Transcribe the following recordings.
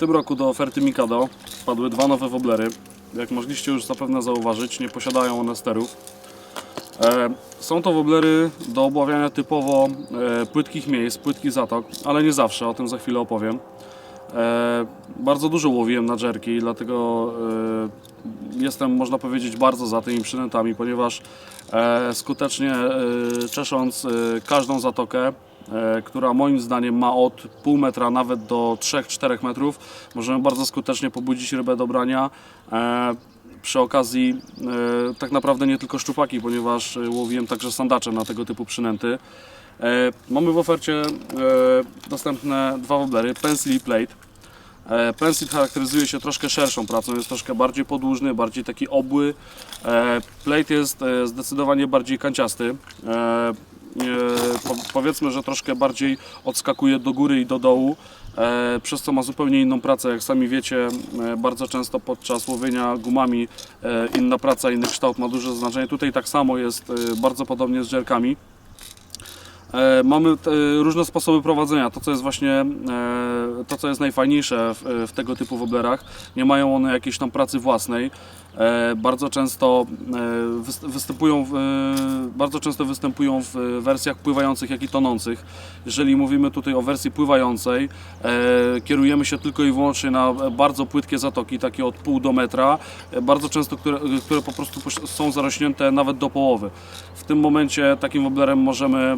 tym roku do oferty Mikado padły dwa nowe woblery. Jak mogliście już zapewne zauważyć, nie posiadają one sterów. E, Są to woblery do obławiania typowo e, płytkich miejsc, płytkich zatok, ale nie zawsze, o tym za chwilę opowiem. E, Bardzo dużo łowiłem na dżerki, dlatego jestem, można powiedzieć, bardzo za tymi przynętami, ponieważ skutecznie czesząc każdą zatokę, która moim zdaniem ma od pół metra nawet do 3-4 metrów, możemy bardzo skutecznie pobudzić rybę do brania. E, Przy okazji e, tak naprawdę nie tylko szczupaki, ponieważ e, łowiłem także sandacze na tego typu przynęty. E, Mamy w ofercie e, dostępne dwa woblery, Pencil i Plate. E, Pencil charakteryzuje się troszkę szerszą pracą, jest troszkę bardziej podłużny, bardziej taki obły. E, Plate jest e, zdecydowanie bardziej kanciasty. E, e, powiedzmy, że troszkę bardziej odskakuje do góry i do dołu, e, przez co ma zupełnie inną pracę. Jak sami wiecie, e, bardzo często podczas łowienia gumami e, inna praca, inny kształt ma duże znaczenie. Tutaj tak samo jest e, bardzo podobnie z dżerkami. E, Mamy różne sposoby prowadzenia. To, co jest właśnie, e, to, co jest najfajniejsze w, w tego typu woblerach, nie mają one jakiejś tam pracy własnej. E, Bardzo często e, wys- występują, w, e, bardzo często występują w wersjach pływających, jak i tonących. Jeżeli mówimy tutaj o wersji pływającej, e, kierujemy się tylko i wyłącznie na bardzo płytkie zatoki, takie od pół do metra, e, bardzo często, które, które po prostu są zarośnięte nawet do połowy. W tym momencie takim woblerem możemy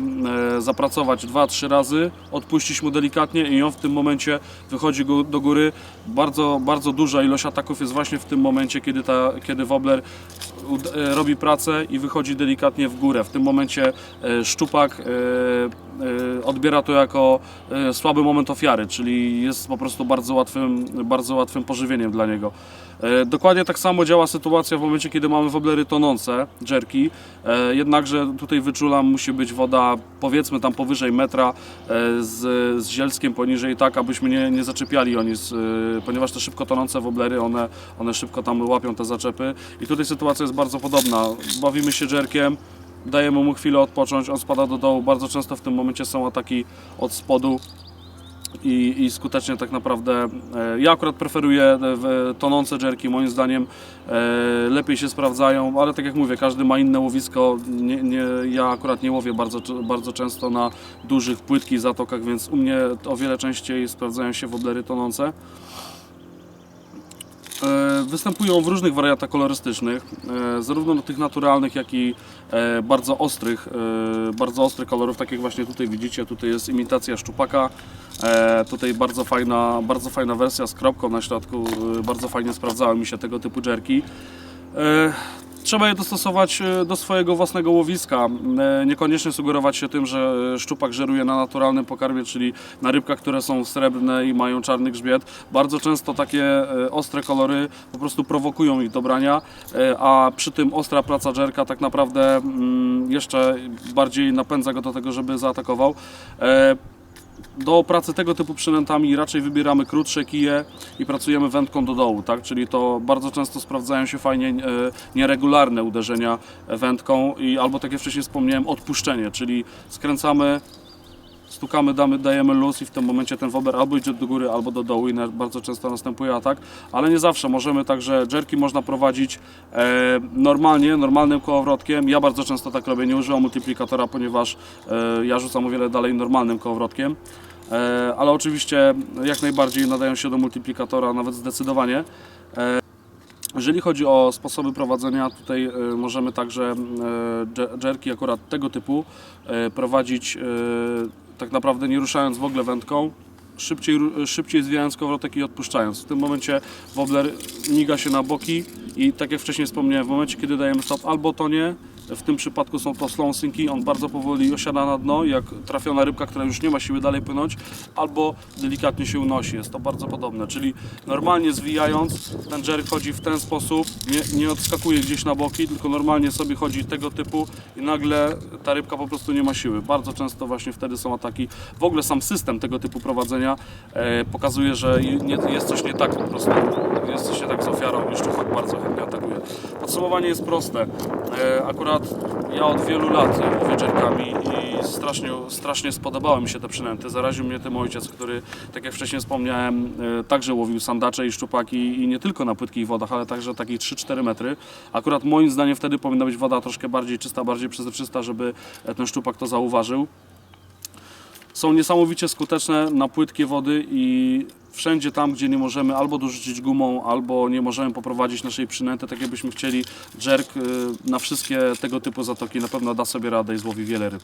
e, zapracować 2-3 razy, odpuścić mu delikatnie i on w tym momencie wychodzi do góry. Bardzo, bardzo duża ilość ataków jest właśnie w tym momencie, kiedy, ta, kiedy wobler e, robi pracę i wychodzi delikatnie w górę. W tym momencie e, szczupak e, odbiera to jako e, słaby moment ofiary, czyli jest po prostu bardzo łatwym, bardzo łatwym pożywieniem dla niego. E, Dokładnie tak samo działa sytuacja w momencie, kiedy mamy woblery tonące, dżerki, e, jednakże tutaj wyczulam, musi być woda powiedzmy tam powyżej metra z, z zielskiem poniżej, tak abyśmy nie, nie zaczepiali oni, z, ponieważ te szybko tonące woblery, one, one szybko tam łapią te zaczepy i tutaj sytuacja jest bardzo podobna. Bawimy się dżerkiem, dajemy mu chwilę odpocząć, on spada do dołu, bardzo często w tym momencie są ataki od spodu, i, i skutecznie tak naprawdę. E, ja akurat preferuję e, tonące dżerki, moim zdaniem e, lepiej się sprawdzają, ale tak jak mówię, każdy ma inne łowisko. Nie, nie, ja akurat nie łowię bardzo, bardzo często na dużych, płytkich zatokach, więc u mnie o wiele częściej sprawdzają się woblery tonące. E, Występują w różnych wariantach kolorystycznych, e, zarówno do tych naturalnych, jak i e, bardzo ostrych, bardzo ostrych kolorów, tak jak właśnie tutaj widzicie, tutaj jest imitacja szczupaka, tutaj bardzo fajna, bardzo fajna wersja z kropką na środku, bardzo fajnie sprawdzały mi się tego typu dżerki. Trzeba je dostosować e, do swojego własnego łowiska. E, Niekoniecznie sugerować się tym, że e, szczupak żeruje na naturalnym pokarmie, czyli na rybkach, które są srebrne i mają czarny grzbiet. Bardzo często takie ostre kolory po prostu prowokują ich do brania, a przy tym ostra praca dżerka tak naprawdę mm, jeszcze bardziej napędza go do tego, żeby zaatakował. Do pracy tego typu przynętami raczej wybieramy krótsze kije i pracujemy wędką do dołu, tak? Czyli to bardzo często sprawdzają się fajnie e, nieregularne uderzenia wędką i albo tak jak wcześniej wspomniałem, odpuszczenie, czyli skręcamy, stukamy, damy, dajemy luz i w tym momencie ten wober albo idzie do góry, albo do dołu i bardzo często następuje atak, ale nie zawsze możemy także, jerki można prowadzić e, normalnie, normalnym kołowrotkiem. Ja bardzo często tak robię, nie używam multiplikatora, ponieważ e, ja rzucam o wiele dalej normalnym kołowrotkiem. E, ale oczywiście jak najbardziej nadają się do multiplikatora, nawet zdecydowanie. E, Jeżeli chodzi o sposoby prowadzenia, tutaj e, możemy także dżerki akurat tego typu prowadzić tak naprawdę nie ruszając w ogóle wędką, szybciej, szybciej zwijając kołowrotek i odpuszczając. W tym momencie wobler miga się na boki i tak jak wcześniej wspomniałem, w momencie kiedy dajemy stop albo tonie, w tym przypadku są to slow sinki, on bardzo powoli osiada na dno, jak trafiona rybka, która już nie ma siły dalej płynąć, albo delikatnie się unosi, jest to bardzo podobne, czyli normalnie zwijając, ten jerk chodzi w ten sposób, nie, nie odskakuje gdzieś na boki, tylko normalnie sobie chodzi tego typu i nagle ta rybka po prostu nie ma siły. Bardzo często właśnie wtedy są ataki. W ogóle sam system tego typu prowadzenia e, pokazuje, że nie, jest coś nie tak po prostu jak jesteście tak z ofiarą i szczupak bardzo chętnie atakuje. Podsumowanie jest proste. E, akurat ja od wielu lat łowię i strasznie, strasznie spodobały mi się te przynęty. Zaraził mnie tym ojciec, który, tak jak wcześniej wspomniałem, e, także łowił sandacze i szczupaki i nie tylko na płytkich wodach, ale także takich 3-4 metry. Akurat moim zdaniem wtedy powinna być woda troszkę bardziej czysta, bardziej przezroczysta, żeby e, ten szczupak to zauważył są niesamowicie skuteczne na płytkie wody i wszędzie tam, gdzie nie możemy albo dorzucić gumą, albo nie możemy poprowadzić naszej przynęty, tak jakbyśmy chcieli, jerk y, na wszystkie tego typu zatoki na pewno da sobie radę i złowi wiele ryb.